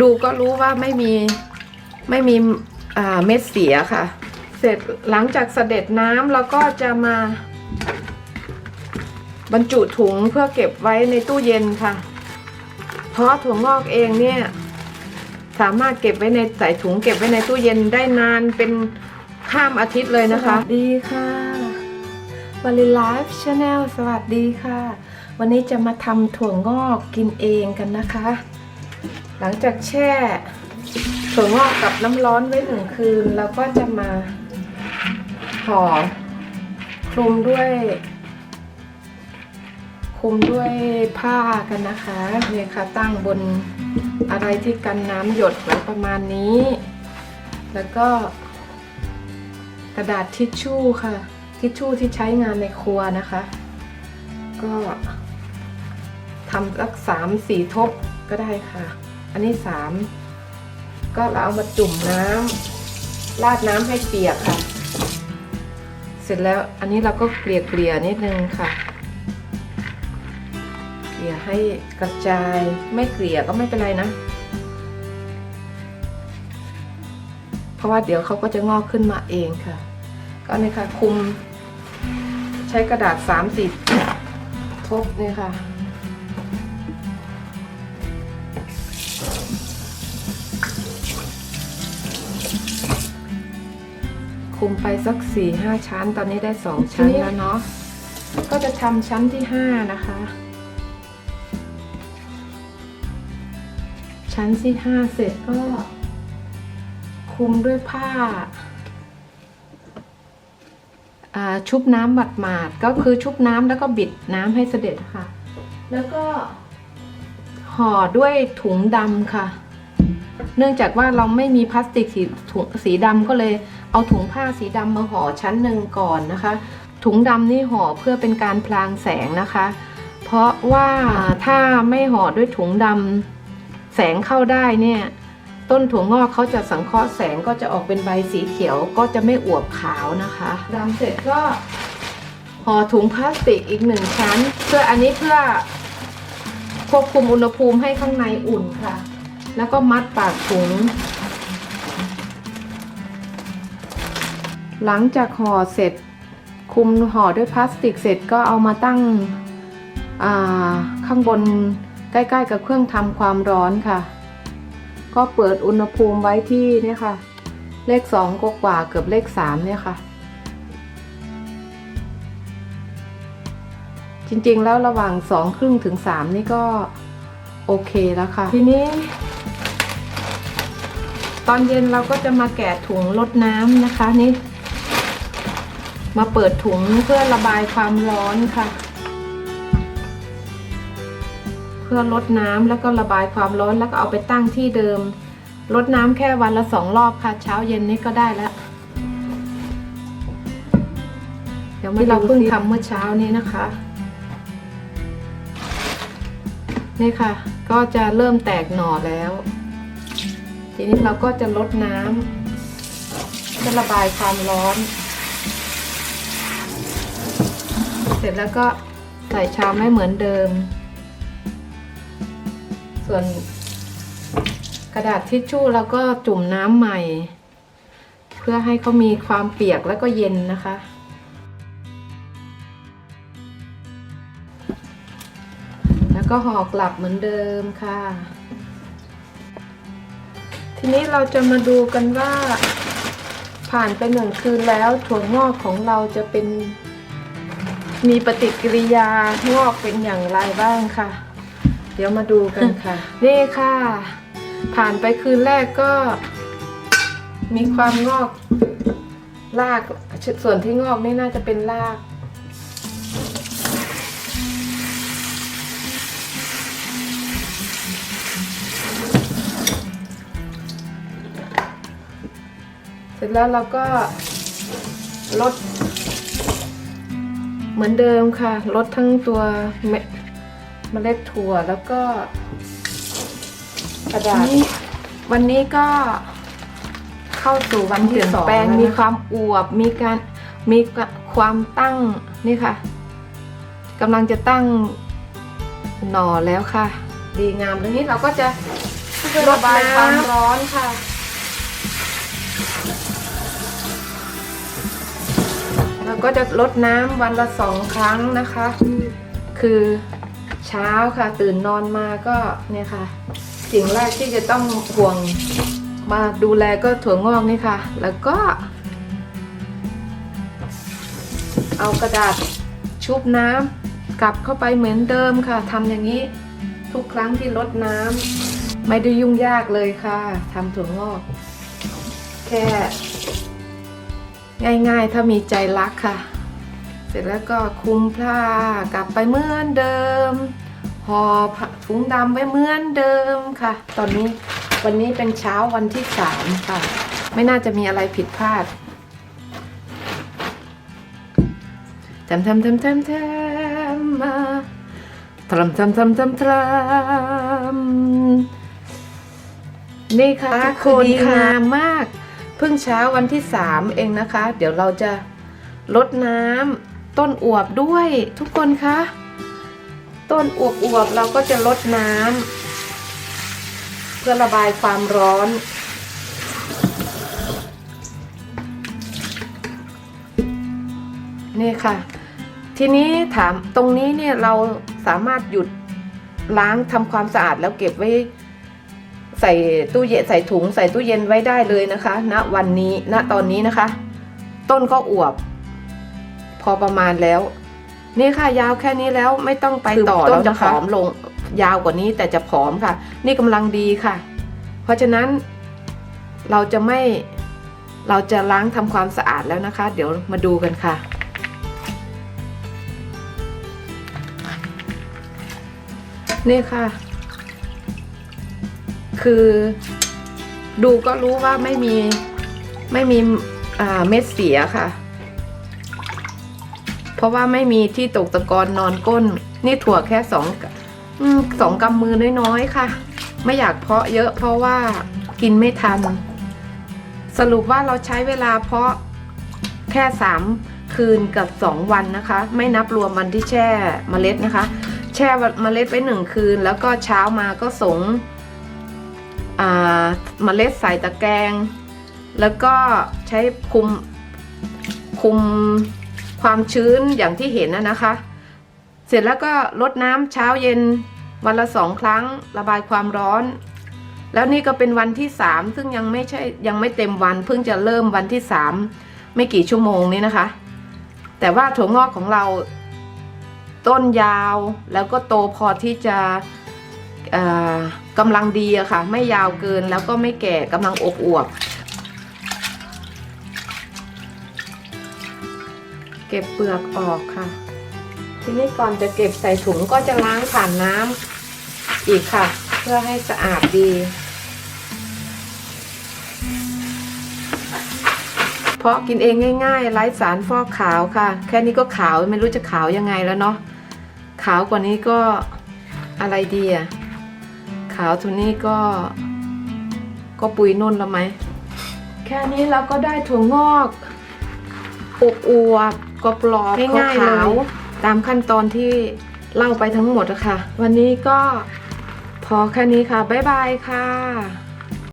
ดูก็รู้ว่าไม่มีไม่มีเม็ดเสียค่ะ เสร็จหลังจากเสด็จน้ำเราก็จะมา บรรจุถุงเพื่อเก็บไว้ในตู้เย็นค่ะ เพราะถั่วงอกเองเนี่ยสามารถเก็บไว้ในใส่ถุงเก็บไว้ในตู้เย็นได้นานเป็นข้ามอาทิตย์เลยนะคะ ดีค่ะวาลิไลฟ์ชาแนลสวัสดีค่ะ วันนี้จะมาทำถั่วงอกกินเองกันนะคะ หลังจากแช่ถั่วงอกกับน้ำร้อนไว้หนึ่งคืนเราก็จะมาห่อคลุมด้วย คลุมด้วยผ้ากันนะคะเนี่ยค่ะตั้งบนอะไรที่กันน้ำหยดไว้ประมาณนี้ แล้วก็กระดาษทิชชู่ค่ะ ทิชชู่ที่ใช้งานในครัวนะคะ ก็ทำสักสามสี่ทบก็ได้ค่ะ อันนี้สามก็เราเอามาจุ่มน้ำราดน้ำให้เปียกค่ะ เสร็จแล้วอันนี้เราก็เกลี่ยเกลี่ยนิดนึงค่ะ เกลี่ยให้กระจายไม่เกลี่ยก็ไม่เป็นไรนะ เพราะว่าเดี๋ยวเขาก็จะงอกขึ้นมาเองค่ะ ก็นี่ค่ะคุม ใช้กระดาษสามสิบทบนี่ค่ะ คุมไปสักสี่ห้าชั้น ตอนนี้ได้สองชั้นแล้วเนาะก็จะทำชั้นที่ห้านะคะ ชั้นที่ห้าเสร็จก็คลุมด้วยผ้าอ่าชุบน้ำบัดหมาดๆก็คือชุบน้ำแล้วก็บิดน้ำให้เสด็จค่ะ แล้วก็ห่อด้วยถุงดำค่ะ เนื่องจากว่าเราไม่มีพลาสติกสีถุงสีดำก็เลย เอาถุงผ้าสีดำมาห่อชั้นหนึ่งก่อนนะคะ ถุงดำนี่ห่อเพื่อเป็นการพลางแสงนะคะ เพราะว่าถ้าไม่ห่อด้วยถุงดำแสงเข้าได้เนี่ย ต้นถั่วงอกเขาจะสังเคราะห์แสงก็จะออกเป็นใบสีเขียวก็จะไม่อวบขาวนะคะดำเสร็จก็ห่อถุงพลาสติกอีกหนึ่งชั้น เพื่ออันนี้เพื่อควบคุมอุณหภูมิให้ข้างในอุ่นค่ะ แล้วก็มัดปากถุง หลังจากห่อเสร็จ คุมห่อด้วยพลาสติกเสร็จก็เอามาตั้งข้างบนใกล้ๆกับเครื่องทำความร้อนค่ะ ก็เปิดอุณหภูมิไว้ที่เนี่ยค่ะ เลขสองกว่าเกือบเลขสามเนี่ยค่ะ จริงๆแล้วระหว่างสองครึ่งถึงสามนี่ก็โอเคแล้วค่ะ ทีนี้ ตอนเย็นเราก็จะมาแกะถุงลดน้ำนะคะนี่ มาเปิดถุงเพื่อระบายความร้อนค่ะ เพื่อลดน้ำแล้วก็ระบายความร้อนแล้วก็เอาไปตั้งที่เดิมลดน้ำแค่วันละสองรอบค่ะ เช้าเย็นนี่ก็ได้แล้วเดี๋ยวที่เราเพิ่งทำเมื่อเช้านี้นะคะนี่ค่ะ ก็จะเริ่มแตกหน่อแล้ว ทีนี้เราก็จะลดน้ำจะระบายความร้อน เสร็จแล้วก็ใส่ชามไม่เหมือนเดิม ส่วนกระดาษทิชชู่เราก็จุ่มน้ำใหม่ เพื่อให้เขามีความเปียกแล้วก็เย็นนะคะ แล้วก็ห่อกลับเหมือนเดิมค่ะ ทีนี้เราจะมาดูกันว่า ผ่านไปหนึ่งคืนแล้วถั่วงอกของเราจะเป็น มีปฏิกิริยางอกเป็นอย่างไรบ้างค่ะ เดี๋ยวมาดูกันค่ะ นี่ค่ะ ผ่านไปคืนแรกก็ มีความงอกรากส่วนที่งอกนี่น่าจะเป็นรากเสร็จแล้วเราก็ลด เหมือนเดิมค่ะลดทั้งตัวเมเล็ดถั่วแล้วก็กระดาษวันนี้ก็เข้าสู่วันเปลี่ยนแปลงมีความอวบมีการมีความตั้งนี่ค่ะกำลังจะตั้งหน่อแล้วค่ะ ดีงามแล้วนี้เราก็จะระบายความร้อนค่ะ เราก็จะลดน้ำวันละสองครั้งนะคะ คือเช้าค่ะ ตื่นนอนมาก็เนี่ยค่ะ สิ่งแรกที่จะต้องห่วงมาดูแลก็ถั่วงอกนี่ค่ะ แล้วก็ เอากระดาษชุบน้ำกลับเข้าไปเหมือนเดิมค่ะทำอย่างนี้ทุกครั้งที่ลดน้ำไม่ได้ยุ่งยากเลยค่ะทำถั่วงอก แค่ ง่ายๆ ถ้ามีใจรักค่ะ เสร็จแล้วก็คุมผ้ากลับไปเหมือนเดิมห่อผ้าถุงดำไว้เหมือนเดิมค่ะ ตอนนี้วันนี้เป็นเช้าวันที่สามค่ะ ไม่น่าจะมีอะไรผิดพลาดทำทำทำทำทำมาทำทำทำทำทำนี่ค่ะคือดีงามมาก พิ่งเช้าวันที่สามเองนะคะ เดี๋ยวเราจะลดน้ำต้นอวบด้วยทุกคนคะต้นอวบอวบเราก็จะลดน้ำเพื่อระบายความร้อนนี่ค่ะ ทีนี้ถามตรงนี้เนี่ยเราสามารถหยุดล้างทำความสะอาดแล้วเก็บไว้ ใส่ตู้เย็นใส่ถุงใส่ตู้เย็นไว้ได้เลยนะคะ ณวันนี้ณตอนนี้นะคะ ต้นก็อวบ พอประมาณแล้ว นี่ค่ะยาวแค่นี้แล้วไม่ต้องไปต่อแล้วจะผอมลงยาวกว่านี้แต่จะผอมค่ะ นี่กำลังดีค่ะ เพราะฉะนั้นเราจะไม่เราจะล้างทำความสะอาดแล้วนะคะ เดี๋ยวมาดูกันค่ะนี่ค่ะ คือดูก็รู้ว่าไม่มีไม่มีเม็ดเสียค่ะ เพราะว่าไม่มีที่ตกตะกอนนอนก้น นี่ถั่วแค่สองสองกำมือน้อยๆค่ะ ไม่อยากเพาะเยอะเพราะว่ากินไม่ทัน สรุปว่าเราใช้เวลาเพาะแค่สามคืนกับสองวันนะคะ ไม่นับรวมวันที่แช่เมล็ดนะคะ แช่เมล็ดไว้หนึ่งคืน แล้วก็เช้ามาก็สงอ่า เมล็ดใส่ตะแกรงแล้วก็ใช้คุมคุมความชื้นอย่างที่เห็นนะนะคะ เสร็จแล้วก็ลดน้ำเช้าเย็นวันละสองครั้งระบายความร้อน แล้วนี่ก็เป็นวันที่สามซึ่งยังไม่ใช่ยังไม่เต็มวันเพิ่งจะเริ่มวันที่สามไม่กี่ชั่วโมงนี้นะคะ แต่ว่าถั่วงอกของเราต้นยาวแล้วก็โตพอที่จะ กำลังดีอะค่ะ ไม่ยาวเกินแล้วก็ไม่แก่กำลังอบอวบเก็บเปลือกออกค่ะ ทีนี้ก่อนจะเก็บใส่ถุงก็จะล้างผ่านน้ำอีกค่ะ เพื่อให้สะอาดดี เพราะกินเองง่าย ๆ ไร้สารฟอกขาวค่ะ แค่นี้ก็ขาวไม่รู้จะขาวยังไงแล้วเนาะขาวกว่านี้ก็อะไรดีอะาวตัวนี้ก็ ก็ปุยนุ่นแล้วไหม แค่นี้เราก็ได้ถั่วงอกอบอวบกรอบกรอบง่ายๆเลยตามขั้นตอนที่เล่าไปทั้งหมดอะค่ะวันนี้ก็พอแค่นี้ค่ะ บ๊ายบายค่ะ